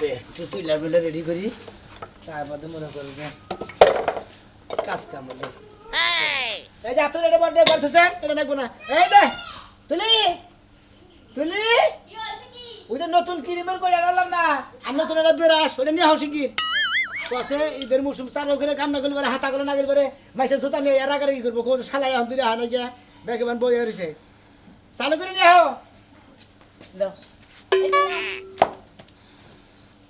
বে একটু তুইলা বেলা রেডি করি। তারপরে মনে করবি যে কাজ কাম হলো। এই! যে তুই এটা বার্থডে করতেছেন এটা দেখব না। এই দে তুলি তুলি। ওই যে নতুন ক্রিমের করে আনলাম না আর নতুন একটা বেরাস ওটা নিয়ে হাও শিগগির কসে ঈদের মৌসুম চালু করে কাম না করলে পরে হাতা করে না করলে পরে মাইসের জুতা নিয়ে এরা করে কি করব? কোথাও সালাই এখন তুই হানা গিয়া ব্যাগে বান বই হয়েছে চালু করে নিয়ে হাও দাও।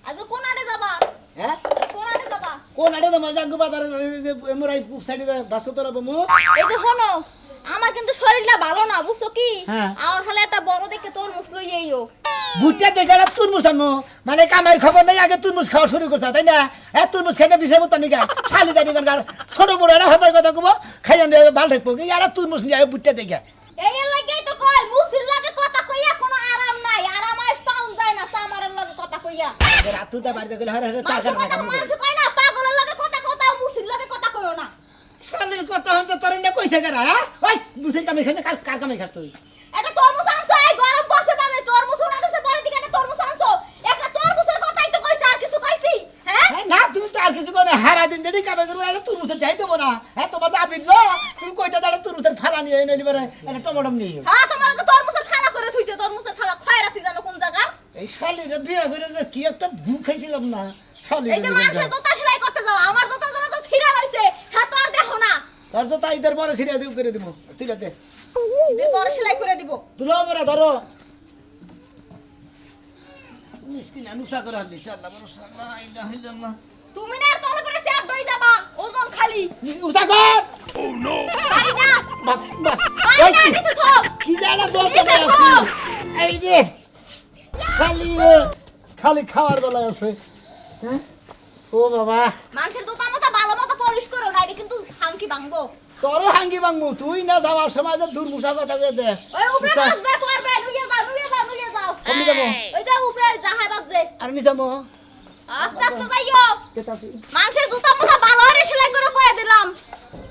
হ্যাঁ? কোন আড়ে যাবা? কোন তো মজা বাজারে যে এমরাই সাইডে বাসো তোলা বমু। এই যে হনো আমার কিন্তু শরীরটা ভালো না বুঝছ কি? হ্যাঁ। আমার হলে একটা বড় দেখে তোর মুসলো ইয়েও ভুট্টা দেখে আর তুরমুজ আনমু। মানে কামের খবর নেই আগে তুরমুজ খাওয়া শুরু করছে তাই না? এ তুরমুজ খাইতে বিষয় মতো নিকা শালি জানি কারণ ছোট বড় একটা হাজার কথা কব খাইয়া নিয়ে ভালো থাকব কি আর তুরমুজ নিয়ে ভুট্টা দেখে। এই এর তো কই মুসির লাগে কথা কইয়া কোনো আইস না সামারের লাগে কথা কইয়া? রাতুটা বাড়িতে গেলে হরে হরে মানুষ কথা মানুষ কয় না পাগলের লাগে কথা কথা মুসির লাগে কথা কইও না। শালির কথা তোর না কইছে হ্যাঁ? ওই বুঝে কামে খাই কার কার কামে খাস তুই? এটা তরমুজ আনছো এই গরম পড়ছে মানে তরমুজ উড়া দিছে পরে দিকে একটা তরমুজ আনছো। একটা তরমুজের কথাই তো কইছে আর কিছু কইছি হ্যাঁ? হ্যাঁ, না তুমি তো আর কিছু করে হারা দিন দেরি কামে এটা তুরমুজের যাই দেবো না। হ্যাঁ তোমার তো আবির লো তুমি কইতে দাঁড়া তুরমুজের ফালা নিয়ে এনে নিবে একটা টমেটো নিয়ে হ্যাঁ তোমার তো তরমুজের ফালা করে থুইছে তরমুজের ফালা খয় রাখি জানো এই শালিরে বিয়ে করে যে কি একটা গু খাইছিলাম না? শালিরে এই যে মানুষের দোতা সেলাই করতে যাও আমার দোতা জন্য তো ছিঁড়া হইছে হ্যাঁ তো আর দেখো না। তোর তো তাই ঈদের পরে সিরিয়া দিব করে দিব তুই দে। ঈদের পরে সেলাই করে দিব। তুলো বড় ধরো। মিসকিন আনুসা করে আনলি আল্লাহ ভরসা লা ইলাহা ইল্লাল্লাহ। তুমি না আর তলে পরে চেপ দই যাবা ওজন খালি। উসা কর! পারি না বাপ না কি? কিছু তো কি জানা জল করে। এই রে এ, খালি খাওয়ার বেলায় আছে। হ্যাঁ? ও বাবা। মানুষের দোতা মতো ভালো মতো পলিশ করো না কিন্তু হাঙ্কি ভাঙবো। তোরও হাঙ্গি বাংমু তুই না যাওয়ার সময় যে দুর্মুষা কথা করে দেশ। ওই উপরে বাসবে করবে নুয়ে যাও নুয়ে যাও নুয়ে যাও। কমি যাব। ওই যে উপরে জাহাই বাসবে আর নিজামো আস্তে আস্তে যাইও। মানুষের জুতা মুতা ভালো করে সেলাই করে কয়ে দিলাম।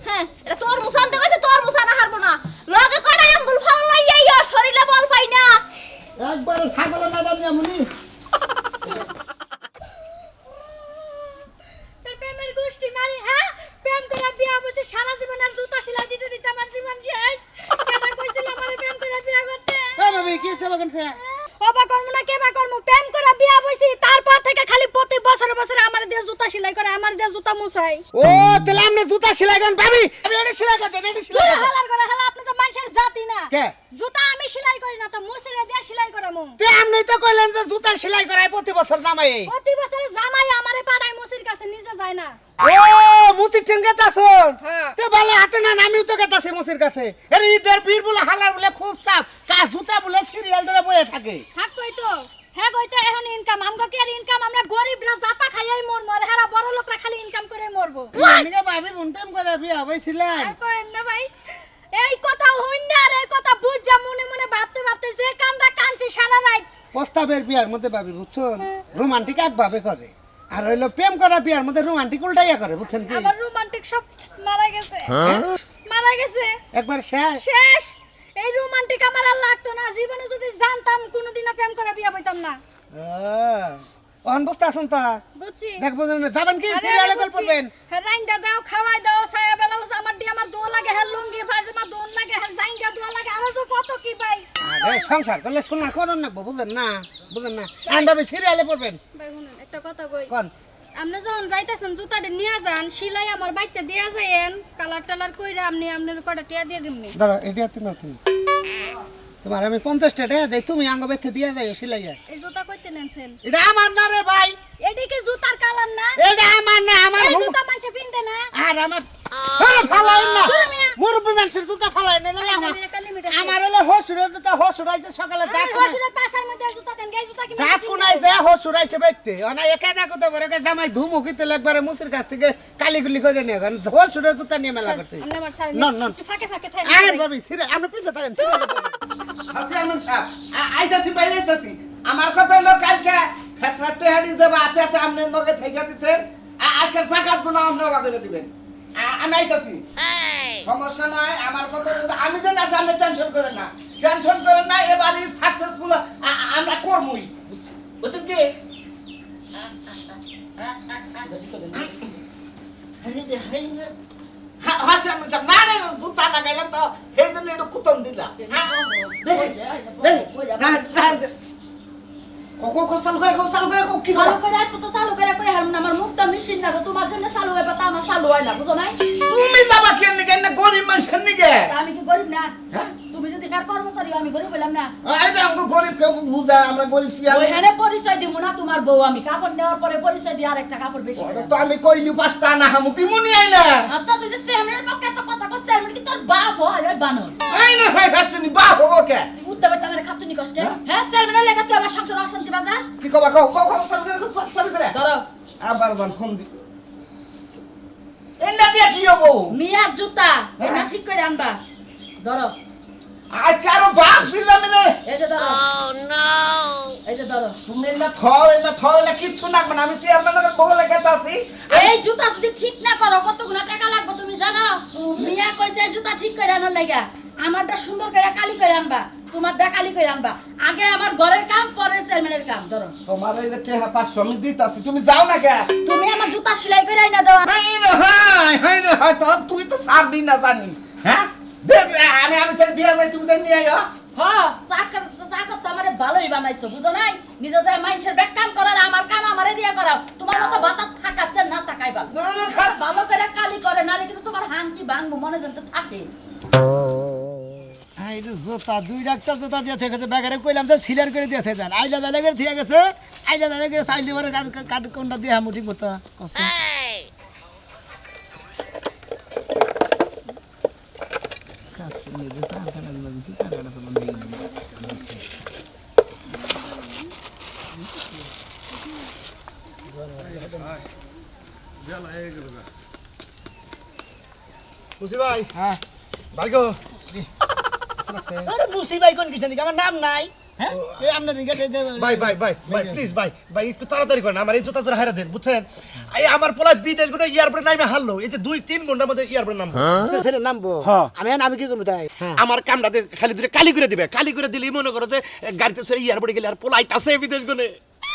হ্যাঁ এটা তোর মুসান তো কইছে তোর মুসানা হারবো না লগে কটা আঙ্গুল ফাল লাইয়া শরীরে বল পাই না একবারে ছাগলের তোর প্রেমের গোষ্ঠী মারি হ্যাঁ? প্রেম করে বিয়া বসে সারা জীবন আর জুতা সেলাই দিতে দিতে আমার জীবন শেষ কেটা কইছিল আমার প্রেম করে বিয়া করতে? এ বাবি কি সেবা করছে? অবা কর্ম না কেবা কর্ম? প্রেম করে বিয়া বসি তারপর থেকে খালি প্রতি বছরে বছরে আমার দিয়ে জুতা সেলাই করে আমার দিয়ে জুতা মুছাই। ও তাহলে আপনি জুতা সেলাই করেন ভাবি। আমি এটা সেলাই করতেন এটা সেলাই করতেন হালার করে হালা আপনি তো মানুষের জাতি না কে? জুতা আমি সেলাই করি না তো মুসিরে দিয়ে সেলাই করে মু তে আপনি তো কইলেন যে জুতা সেলাই করায় প্রতি বছর জামাই। প্রতি বছরে জামাই আমারে পাড়ায় মুসির কাছে নিজে যায় না। ও মুসির টেন গেতাছন? হ্যাঁ। তে ভালো হাতে না আমিও তো গেতাছি মুসির কাছে। এর ঈদের বীর বলে হালার বলে খুব সাপ কা জুতা বলে সিরিয়াল ধরে বয়ে থাকে? থাক কই তো। হ্যাঁ কই তো এখন ইনকাম আমগো কি আর ইনকাম আমরা গরিবরা জাতা খাইয়াই মর মর হেরা বড় লোকরা খালি ইনকাম করে মরবো। এনেকে ভাবি বোন প্রেম করে বিয়া হইছিলেন। আর কইন না ভাই এই কথা হইন না আর এই কথা বুঝ মনে মনে ভাবতে ভাবতে যে কান্দা কানছি সারা রাত। প্রস্তাবের বিয়ার মধ্যে ভাবি বুঝছেন? রোমান্টিক একভাবে করে। আর হইল প্রেম করা বিয়ার মধ্যে রোমান্টিক উল্টাইয়া করে বুঝছেন কি? আমার রোমান্টিক সব মারা গেছে। মারা গেছে। একবার শেষ? শেষ! এই রোমান্টিক আমার আর লাগতো না। জীবনে যদি জানতাম কোনোদিনও প্রেম করে বিয়া বইতাম না। অন বসতে আসুন তা? বুঝছি। দেখব যাবেন কি? সিরিয়ালে গল্প করবেন। হ্যাঁ, রাইন্দা দাও খাওয়াই দাও ছায়া লাগে হ্যাঁ লুঙ্গি দোন লাগে হ্যাঁ জাইঙ্গা দোয়া লাগে আরও তো কত কি ভাই? আরে সংসার করলে শোনা করুন না বুঝেন না বুঝেন না। আমি ভাবি সিরিয়ালে পড়বেন। ভাই শুনুন একটা কথা কই। কোন? আপনি যখন যাইতেছেন জুতাটা নিয়ে যান সিলাই আমার বাইকটা দিয়ে যাইয়েন কালার টালার কইরা আপনি আপনার কটা টিয়া দিয়ে দিমনি। এটা তুমি তুমি। তোমার আমি পঞ্চাশ টাকা তুমি আঙ্গ বেছে দিয়ে যাই সিলাইয়া। এই জুতা কইতে নেনছেন? এটা আমার না রে ভাই। এটি কি জুতার কালার না? এটা আমার না আমার জুতা মানুষে পিনতে না? আর আমার আরে ফালাই না। মানুষের জুতা ফালাই না আমার। আমার হলো হসুরের জুতা হসুরাইছে সকালে আমার দাঁত হসুরের পাশার মধ্যে জুতা দেন গাই জুতা কি দাঁত পিনতে? কোনাই যায় হসুরাইছে বাইতে অনা একা না করতে পারে একা জামাই ধুমুকিতে একবারে মুসির কাছ থেকে কালিগুলি করে নিয়ে গেল। হসুরের জুতা নিয়ে মেলা করছে। নন, নন। ফাঁকে ফাঁকে থাকেন। আরে ভাবি সিরে আপনি পিছে থাকেন আসি আনন্দ সাহেব আইতাছি বাইরে আইতাছি। আমার কথা হলো কালকে ফেটরা টেহারি দেবে হাতে হাতে আপনার লগে থেকে দিছে। আজকে সাকাত গুণা আপনি অবাক দিবেন। আ- আমি আইতাছি। সমস্যা নাই আমার কথা আমি যে না টেনশন করে না। টেনশন করে না এবারই সাকসেসফুল আমরা করবই বুঝছেন কি হাসি আনন্দ সাহেব না না জুতা লাগাইলাম তো সেই জন্য একটু কুতন দিলাম চালু করে চালু করে কি চালু করো তো তো চালু করে কই হারুন? আমার মুখটা মেশিন না তো তোমার জন্য চালু হয় তা আমার চালু হয় না বুঝো নাই? তুমি যাবা কেন নিকে না গরিব মানুষের নিকে? তা আমি কি গরিব না? হ্যাঁ? তুমি যদি কার কর্মচারী আমি গরিব বললাম না। এই যে আমরা গরিব কেউ বুঝা আমরা গরিব সিয়াল ওইখানে পরিচয় দিব না তোমার বউ আমি কাপড় নেওয়ার পরে পরিচয় দিয়ে আর একটা কাপড় বেশি তো আমি কইলি পাঁচটা না হামুতি আইনা। আচ্ছা তুই যে চেয়ারম্যানের পক্ষে এত কথা কর চেয়ারম্যান কি তোর বাপ হয় নি হব কে? তুই উঠতে পারতে আমার খাতুনি কষ্টে হ্যাঁ? চেয়ারম্যানের লেখা তুই আমার সংসার অশান্তি বাজাস। কি কবা কও কও কও চালু করে চালু- চালু করে। ধরো। আবার বান ফোন দি। এন্ডা দিয়া কি হব? মিয়ার জুতা এটা হ্যাঁ। ঠিক করে আনবা। ধরো। আজকে আরও বাপ ছিলা মিলে। এই যে ধরো। এই যে ধরো। তুমি না থাও না থাও না কিচ্ছু না মানে আমি চেয়ারম্যানের আছি। এই জুতা যদি ঠিক না করো কতগুলো টাকা লাগবে তুমি জানো? মিয়া কইছে এই জুতা ঠিক করে আনার লাগা আমারটা সুন্দর করে কালি করে আনবা। তোমারটা কালি করে আনবা? আগে আমার ঘরের কাম পরে চেয়ারম্যানের কাম ধরো। তোমার এই যে টেহা পাঁচশো আমি দিতাছি তুমি যাও না কে তুমি আমার জুতা সেলাই করে আইনা দাও। হাই হাই হাই তো তুই তো সারবি না জানি। হ্যাঁ? দে দে, আমি আমি তাকে দিয়া যাই তুমি তাই নিয়ে আইও। হ চা করতে চা আমারে ভালোই বানাইছো বুঝো নাই? নিজে যায় মানুষের ব্যাগ কাম করার আমার কাম আমারে দিয়া করাও। তোমার মতো বাতা থাকাচ্ছে না থাকাই ভালো ভালো করে কালি করে নালে কিন্তু তোমার হাঙ্কি ভাঙবো মনে যেন থাকে। এই যে জোতা দুই ডাক্তার জোতা দিয়ে থেকে ব্যাগারে কইলাম যে সিলার করে দিয়ে দেন। আইলা দালে করে ঠিক গেছে। আইলা দালে করে চাইলে পরে কাট কোনটা দিয়ে হামু ঠিক মতো? খুশি ভাই হ্যাঁ। ভাই গো। আরে মুসি ভাই কোন কিছু নাকি আমার নাম নাই। হ্যাঁ? এই আপনার নিকটে যে ভাই ভাই ভাই ভাই প্লিজ ভাই ভাই একটু তাড়াতাড়ি করেন আমার এই জুতা জোড়া হারা দেন বুঝছেন? এই আমার পোলা বিদেশগুলো এয়ারপোর্টে নামে হারলো এই যে দুই তিন ঘণ্টার মধ্যে এয়ারপোর্টে নামবো। ছেলে নামবো হ্যাঁ। আমি আমি কি করব তাই? হ্যাঁ। আমার খালি দূরে কালি করে দিবে কালি করে দিলে মনে করো যে গাড়িতে ছেড়ে এয়ারপোর্টে গেলে আর পোলাই তাছে বিদেশ গুনে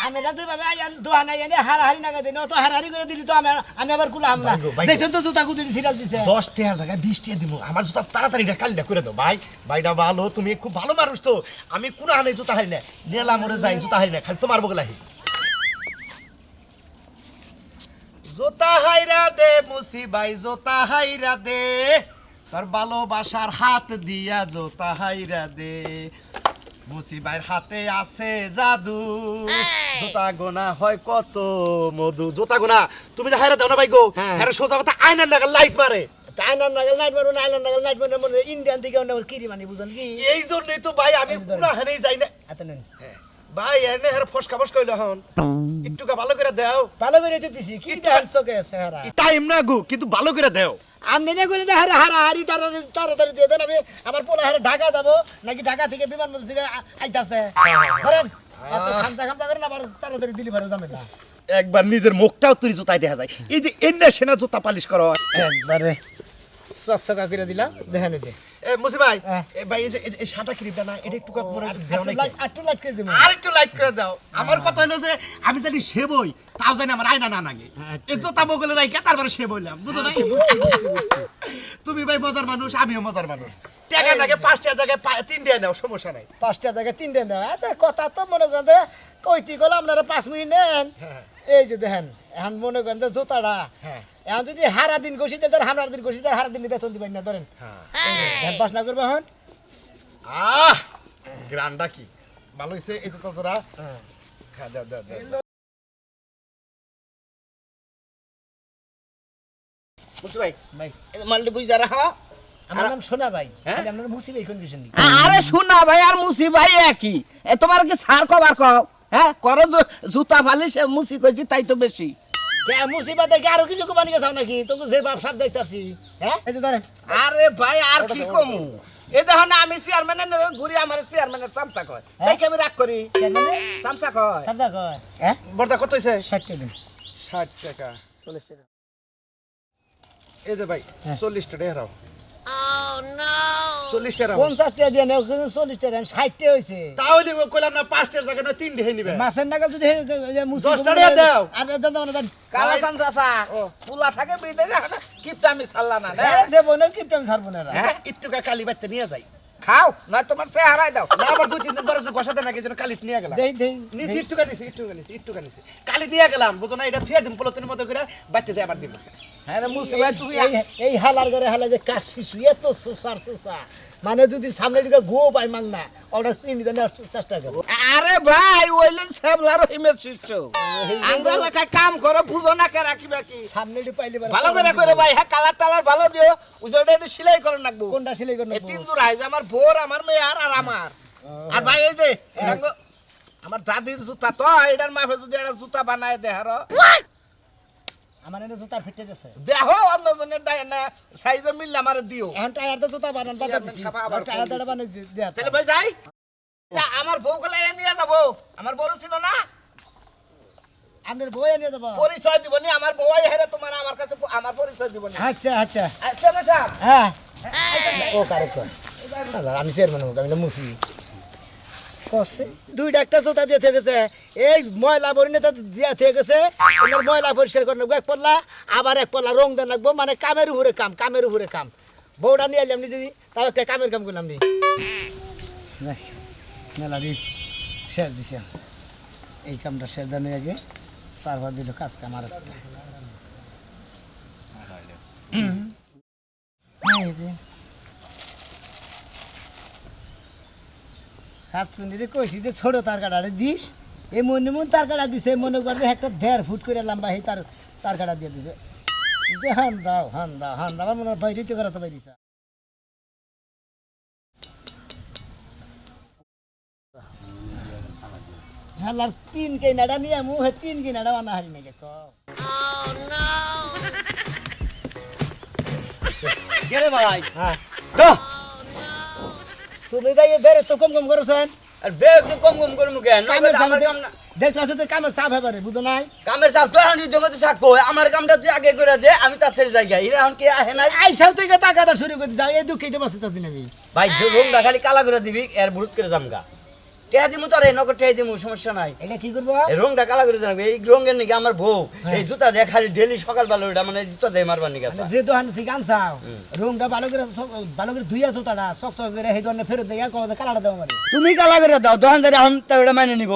আমি রাতে আইয়ান দোয়া নাই হারাহারি না গাদে অত হারাহারি করে দিলি তো আমি আমি আবার কুলাম না। বাইগো, বাইগো। দেখছেন তো জুতা কুতুরি সিরিয়াল দিছে? দশ টাকার জায়গায় বিশ টাকা দিব। আমার জুতা তাড়াতাড়ি এটা করে দাও। ভাই ভাইটা ভালো তুমি খুব ভালো মানুষ তো। আমি কোনো আনে জুতা হারি না নেলা মরে যাই জুতা হারি না খালি তোমার বগলাহি জোতা হাইরা দে মুসি ভাই জোতা হাইরা দে। তোর ভালোবাসার হাত দিয়া জোতা হাইরা দে। মুসি ভাইয়ের হাতে আছে জাদু। জোতা গোনা হয় কত মধু। জোতা গোনা তুমি যে হাইরা দাও না ভাই গো? হ্যাঁ। হ্যাঁ সোজা কথা আয়নার নাগাল লাইট মারে। আয়নার নাগাল লাইট মারবো না আয়নার নাগাল লাইট মারবো মনে হয় ইন্ডিয়ান দিকে অন্য কিরি মানে বুঝলেন কি? এই জন্যই তো ভাই আমি কোনা পুরা হানেই যাই না। এত নেন। ভাই এনে হের ফসকা ফসকা হইল হন একটুকা ভালো করে দাও। ভালো করে তো দিছি কি দেন চোখে চেহারা টাইম না গো কিন্তু ভালো করে দাও। আপনি যে কইলেন যে হারা হারাহারি তাড়াতাড়ি তাড়াতাড়ি দিয়ে দেন আমি আমার পোলা হারে ঢাকা যাব নাকি ঢাকা থেকে বিমানবন্দর থেকে আইতাছে। ধরেন এত খামচা খামচা করেন আবার তাড়াতাড়ি দিলি ভালো যাবে না একবার নিজের মুখটাও তুই জুতাই দেখা যায়। এই যে এনে সেনা জুতা পালিশ করো। একবারে চকচকা করে দেখেন এই যে। এ মুসি ভাই হ্যাঁ। এ ভাই এই সাদা ক্রিমটা না এটা একটু মনে হয় দেও আটটু নাকি? লাইট- আটটু লাইট করে দিব। আর একটু লাইট করে দাও। আমার কথা হলো যে আমি জানি সেবই তাও জানি আমার আয়না না লাগে এই জুতা বগলে রাইকা তারপরে সে বললাম বুঝো নাই? তুমি ভাই মজার মানুষ আমিও মজার মানুষ। টাকা লাগে পাঁচটার জায়গায় পা- তিনটে নাও সমস্যা নাই। জায়গায় তিনটে কথা তো মনে করেন কইতি গেল আপনারা পাঁচ মিনিট নেন। এই যে দেখেন এখন মনে করেন যে জোতাটা হ্যাঁ। এখন যদি হারা দিন ঘষি তাহলে হারার দিন ঘষি দেন হারা দিন বেতন দিবেন না ধরেন। ধ্যান পাস না করবে এখন। আহ গ্রান্ডা কি? ভালো হয়েছে এই জুতা জোড়া? হ্যাঁ। দাও দাও দাও ভাই? ভাই। মাল্টি বুঝতে রাখো। আমার নাম সোনা ভাই। হ্যাঁ? তাহলে আপনার মুসিব এই কন্ডিশন আরে শোনা ভাই আর মুসি ভাই একই। এ তোমার কি সার কবার কও? হ্যাঁ করো জুতা ফালি সে মুসি কইছি তাই তো বেশি। কে মুসিবা দেখে আরও কিছু কোম্পানি গেছে নাকি? তোকে যে বাপ সাপ দেখতেছি হ্যাঁ? এই যে ধরেন। আরে ভাই আর কি কমু? এ দেখো না আমি চেয়ারম্যানের ঘুরি আমার চেয়ারম্যানের চামচা কয়। তাই আমি রাগ করি। চেয়ারম্যানে চামচা কয়? সাবজা কয়। হ্যাঁ? বর্দা কত হয়েছে ষাট টাকা। ষাট টাকা। চল্লিশ টাকা। এই যে ভাই হ্যাঁ। চল্লিশ টাকা হারাও চল্লিশ টাকা পঞ্চাশ টাকা দিয়ে নেও চল্লিশ টাকা ষাট টাকা হয়েছে তাহলে কইলাম না পাঁচটার জায়গায় না হে নিবে মাছের নাগাল যদি দশ টাকা দাও। আর দেন। কালাসান পুলা থাকে বিদেশে কিপটা আমি ছাড়লাম না না হ্যাঁ, দেবো না, কিপটা আমি ছাড়বো না। হ্যাঁ একটু কালি বাড়তে নিয়ে যাই খাও না তোমার সে হারাই দাও। না আবার দুই তিন দিন পরে ঘষা দেন নাকি যেন কালি নিয়ে গেলাম। দেই, দেই, নিছি। একটু নিছি একটু নিছি একটু নিছি। কালি নিয়ে গেলাম বুঝো না এটা থুয়ে দিম পলতিনের মতো করে বাইতে যাই আবার দিব হ্যাঁ রে মুসি ভাই তুমি এই- এই হালার ঘরে হালা যে কাশি শুয়ে তো সুসার সুসা। মানে যদি সামনে দিকে গো পাই মাং না ওটা চিনি দেন চেষ্টা করো। আরে ভাই ওইলেন সেবলা রহিমের শিষ্য। আঙ্গুল লেখা কাম করে বুঝো না কে রাখিবা কি সামনে দিকে পাইলে ভালো করে করে ভাই হ্যাঁ কালার টালার ভালো দিও। উজোটা একটু সেলাই করে রাখব কোনটা সিলাই করব এই তিন এই যে আমার বোর আমার মেয়ে আর আর আমার। আর ভাই এই যে আমার দাদির জুতা তো এটার মাফে যদি একটা জুতা বানায় দেহার আমার এনে জুতা ফেটে গেছে। দেহ অন্যজনের দেয় না সাইজে মিললে আমার দিও। এখন টায়ার তো জুতা বানান চেয়ারম্যান দিছি। টায়ার দাঁড়া বানাই দেয়া তাহলে ভাই যাই। আমার বউ গলা নিয়ে যাব। আমার বড় ছিল না? আপনার বই এনে দেবো পরিচয় দিব নি আমার বউই হেরে তোমার আমার কাছে আমার পরিচয় দিব না। আচ্ছা আচ্ছা। আচ্ছা না হ্যাঁ। ও কারেক্ট। আমি চেয়ারম্যান আমি মুসি কসে দুইটা একটা জুতা দিয়ে থেকে গেছে। এই ময়লা বরিনে তো দিয়া থেকে গেছে। এনার ময়লা পরিষ্কার করে নেব এক পল্লা আবার এক পল্লা রং দেন রাখব। মানে কামের উপরে কাম কামের উপরে কাম। বউটা নিয়ে এলাম নি যদি তাও একটা কামের কাম করলাম নি। মেলা শেষ দিছে। এই কামটা শেষ দেন আগে তারপর দিল কাজ কাম আর একটা। এই। সাতচুন্নিরে কইছি যে ছোট তার কাটারে দিস। এমন এমন তার কাটা দিছে মনে করবে একটা দেড় ফুট করে লম্বা এই তার তার কাটা দিয়ে দিছে। হান দাও হান দাও হান দাও মনে হয় করা তো বাইরিছে শালার তিন কেনাডা নিয়ে মুহে তিন কেনাডা বানা হারি নাকি তো কেরে ভাই? হ্যাঁ। তো তুমি ভাই বেড়ে তো কম কম করছেন আর বেগ তো কম কম করে কেন কামের দেখতে তো কামের চাপ হেবারে বুঝো নাই? কামের চাপ তো এখন জমাতে থাকব। আমার কামটা তুই আগে করে দে আমি তার ছেড়ে যাই এরা এখন কি আহে নাই? আই সাউ থেকে টাকাটা শুরু করে দাও এই দুঃখে বসে তাছি আমি। ভাই না খালি কালা করে দিবি এর ভুট করে জামগা টেহা দিমু তোর এই নকর দিমু সমস্যা নাই। এটা কি করব? এই রংটা কালা করে জানাবি এই রঙের নাকি আমার বউ। এই জুতা দিয়ে খালি ডেলি সকাল ওইটা মানে জুতা দিয়ে মারবার নিকে যে দোকান থেকে আনছাও রুমটা ভালো করে ভালো করে ধুইয়া জোতাটা চক চক করে সেই ধরনের ফেরত দেয়া কত কালাটা দেবো মানে তুমি কালা করে দাও দোকানদারি এখন ওটা মানে নিব।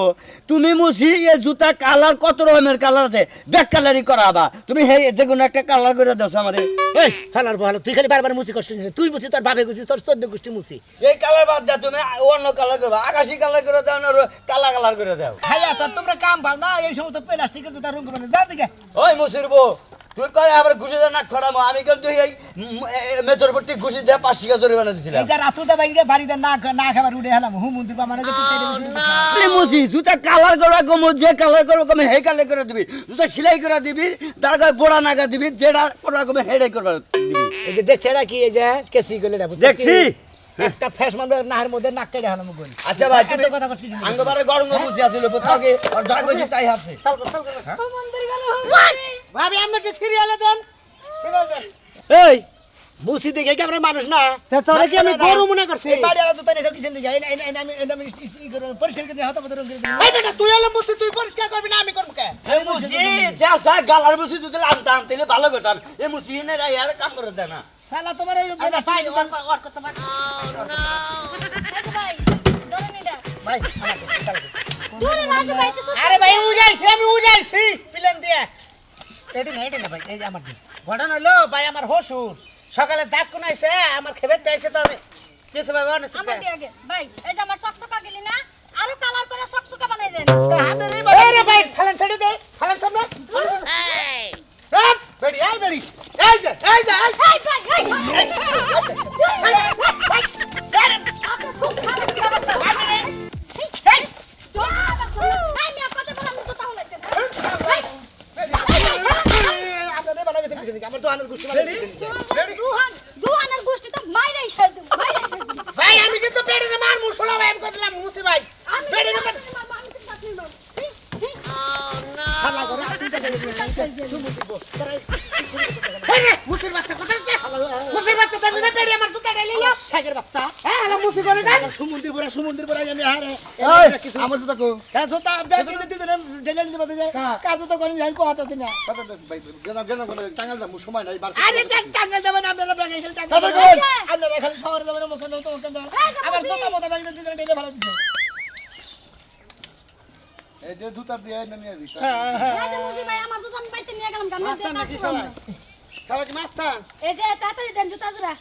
তুমি মুছি এই জুতা কালার কত রকমের কালার আছে ব্যাক কালারই করাবা। তুমি হে যে কোনো একটা কালার করে দাও আমারে। এই হালার ভালো তুই খালি বারবার মুসি নিস তুই মুসি তোর বাপে গুছি তোর চোদ্দ গোষ্ঠী মুসি। এই কালার বাদ দাও তুমি অন্য কালার করবা আকাশি কালার করে দাও না কালা কালার করে দাও। খাইয়া তোমরা কাম পাও না এই সমস্ত প্লাস্টিকের জুতা রঙ করবে। না যা দিকে ওই মুসির বউ তুই করে আবার ঘুষি দিয়ে নাক খড়ামো আমি কিন্তু এই মেথর পট্টি ঘুষি দিয়ে পাঁচ টাকা জরিমানা দিছিলাম। রাতুটা বাড়িতে না না খাবার হেলাম। হু মন্দির মানে তুই মুসি জুতা কালার করা কমো যে কালার করব কমে হে কালার করে দিবি। জুতা সেলাই করে দিবি তার গায়ে বোড়া নাগা দিবি যেটা করা কমে হেডাই করবার দিবি এই যে দেখছে কি এই যে কেসি গলে? দেখছি। একটা ফেস মারবে নাহের মধ্যে নাক কেটে হানো মুগল আচ্ছা ভাই তুমি কথা কচ্ছিস না। আঙ্গবারে গরম মুসি আছিল পোতাকে আর যা কইছি তাই হাসে চাল কর, চাল কর। ভাবি আমরা একটা সিরিয়ালে দেন। সিরিয়াল দেন। এই মুসি দেখে কি আমরা মানুষ না? তোরা কি আমি গরু মনে করছি? এই বাড়ি আলাদা তো নেই কিছু দিকে এই এই আমি এই আমি ই করে পরিষ্কার করে হতো এই বেটা তুই এলে মুসি তুই পরিষ্কার করবি না আমি করব কে? এই মুসি দেশা গালার মুসি তুই আনতে আনতে ভালো করতাম। এই মুসি নে রাই আর কাম করে দেয় না। শালা তোমার এই ভাই ওর ওর কথা বাদ। ভাই আমাকে চাল কর। আরে ভাই উড়াইছি আমি উড়াইছি। পিলেন দিয়ে। এটা না এটা না ভাই এই যে আমার দিন ঘটনা হলো ভাই আমার হসুর সকালে দাঁত কোনাইছে আমার খেবে চাইছে তো কিছু ভাই অনেক আমার আগে। ভাই এই যে আমার সকসকা গেলি না? মুসির বাচ্চা কোথায় মুসির বাচ্চা তার জন্য পেড়ি আমার সুতা ঢেলে লিও শাকের বাচ্চা। হ্যাঁ হালা মুসি করে দেন। সুমন্দির পরে সুমন্দির পরে আমি হারে আমার জুতা কো হ্যাঁ জুতা ব্যাগে দিতে কাজ তো দিন গেনা গেনা টাঙ্গাল দাম সময় নাই বার আরে চাঙ্গা যাবেন আপনারা ব্যাগে এসে চাঙ্গা তারপর যাবেন কই? আপনারা খালি শহরে যাবেন মুখে দাও তো মুখে দাও আবার জুতা মতো ব্যাগে দিতে ঢেলে ভালো দিছে। এই যে জুতা দিয়ে নামিয়ে দিই এই যে মাস্টার নাকি সবাই? সবাই কি মাস্টার এই যে তাড়াতাড়ি দেন জুতা জোড়া।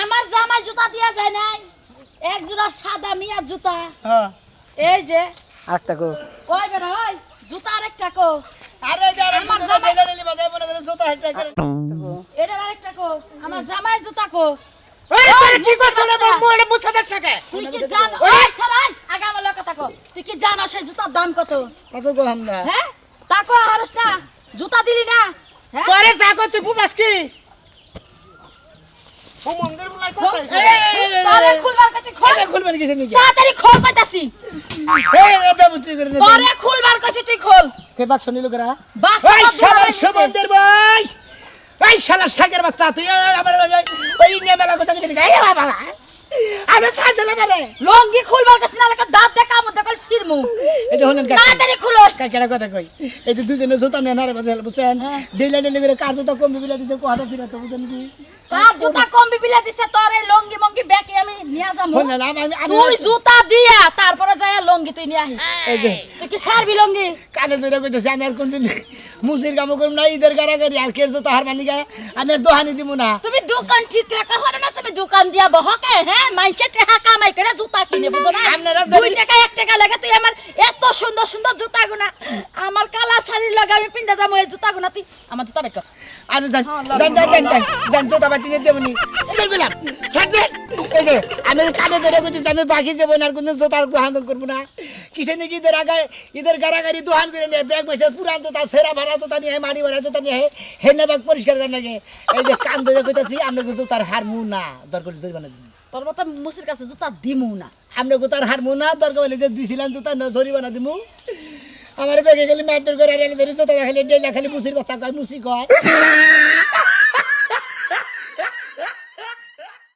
আমার জামাই জুতা দিয়া যায় নাই। এক জোড়া সাদা মিয়ার জুতা। হ্যাঁ। এই যে। আটটা কো। ওই বেটা ওই জুতা আরেকটা কো। আরে যারা আমার জামাই জুতা আরেকটা কো। আমার জামাই জুতা কো। আরে কি করছলে মোলে মুছা দেশ টাকা তুই কি জান ওই সালাই আগে আমার লোক কথা তুই কি জানো সেই জুতার দাম কত? কত গো আমরা হ্যাঁ? তাকো হারস জুতা দিলি না? পরে থাকো তুই বুঝাস কি? ও মন্দির বলাই কথা তোরে খুলবার কাছে খোল। খুলবেন কিসে নাকি তাড়াতাড়ি খোল কইতাছি। এই এটা বুঝতে করে না তোরে খুলবার কাছে তুই খোল। কে বাক্স নিল করা বাক্স সুমন্দির ভাই! ওই শালা শাকের বাচ্চা তুই আমার ওই নিয়ে মেলা কথা কিছু গাই বাবা। আমি সাজ দিলে মেলে লঙ্গি খুলবার কাছে না লাগা দাঁত দেখা মত দেখল সিরমু। এই যে হলেন তাড়াতাড়ি খুলো। কাকেরা কথা কই? এই যে দুজনে জুতা নারে বাজে বুঝছেন? ডেলে ডেলে করে কার জুতা কম বিলা দিতে কোয়াটা ছিল তো বুঝেন কি? জুতা কম বিপিলা দিছে তোর এই লঙ্গি মঙ্গি আমি নিয়ে আমি আমি তুই জুতা দিয়া তারপরে যায় লঙ্গি তুই নিয়ে আহিস তুই কি সারবি লঙ্গি? কানে ধরে কইতেছি আমি আর কোনদিন মুসির কামও করব না ঈদের গারাগারি আর কের জুতা হার আমি আর দোহানি দিব না। তুমি দোকান ঠিক রাখা হরে না তুমি দোকান দিয়া বহকে হ্যাঁ? মাইছে টাকা কামাই করে জুতা কিনে বুঝো না? দুই টাকা এক টাকা লাগে তুই আমার এত সুন্দর সুন্দর জুতা গুনা আমার কালা শাড়ির লাগে আমি পিন্দা যাব এই জুতা গুনা তুই আমার জুতা বের কর। জান জান জান জান জুতা নিয়ে দেবনি এই গেলাম সাজে। এই যে আমি কানে ধরে কইতেছি আমি বাকি যাব না কোনো জুতার দোহান করব না। কিসে নাকি ঈদের আগে ঈদের গারাগারি দোহান করে নিয়ে ব্যাগ বসে পুরান জুতা সেরা ভাড়া জুতা নিয়ে মাড়ি ভাড়া জুতা নিয়ে হেনে ব্যাগ পরিষ্কার করে লাগে। এই যে কান ধরে কইতেছি আপনি জুতার হার মু না দরকার জরিমানা দিন তোর মতো মুসির কাছে জুতা দিমু না। আপনি জুতার হার মু না দরকার হলে যে দিছিলাম জুতা না জরিমানা দিমু। আমার ব্যাগে খালি মারধর করে আর এলে ধরে জুতা খালি ডেলা খালি মুসির বাচ্চা কয় মুসি কয়।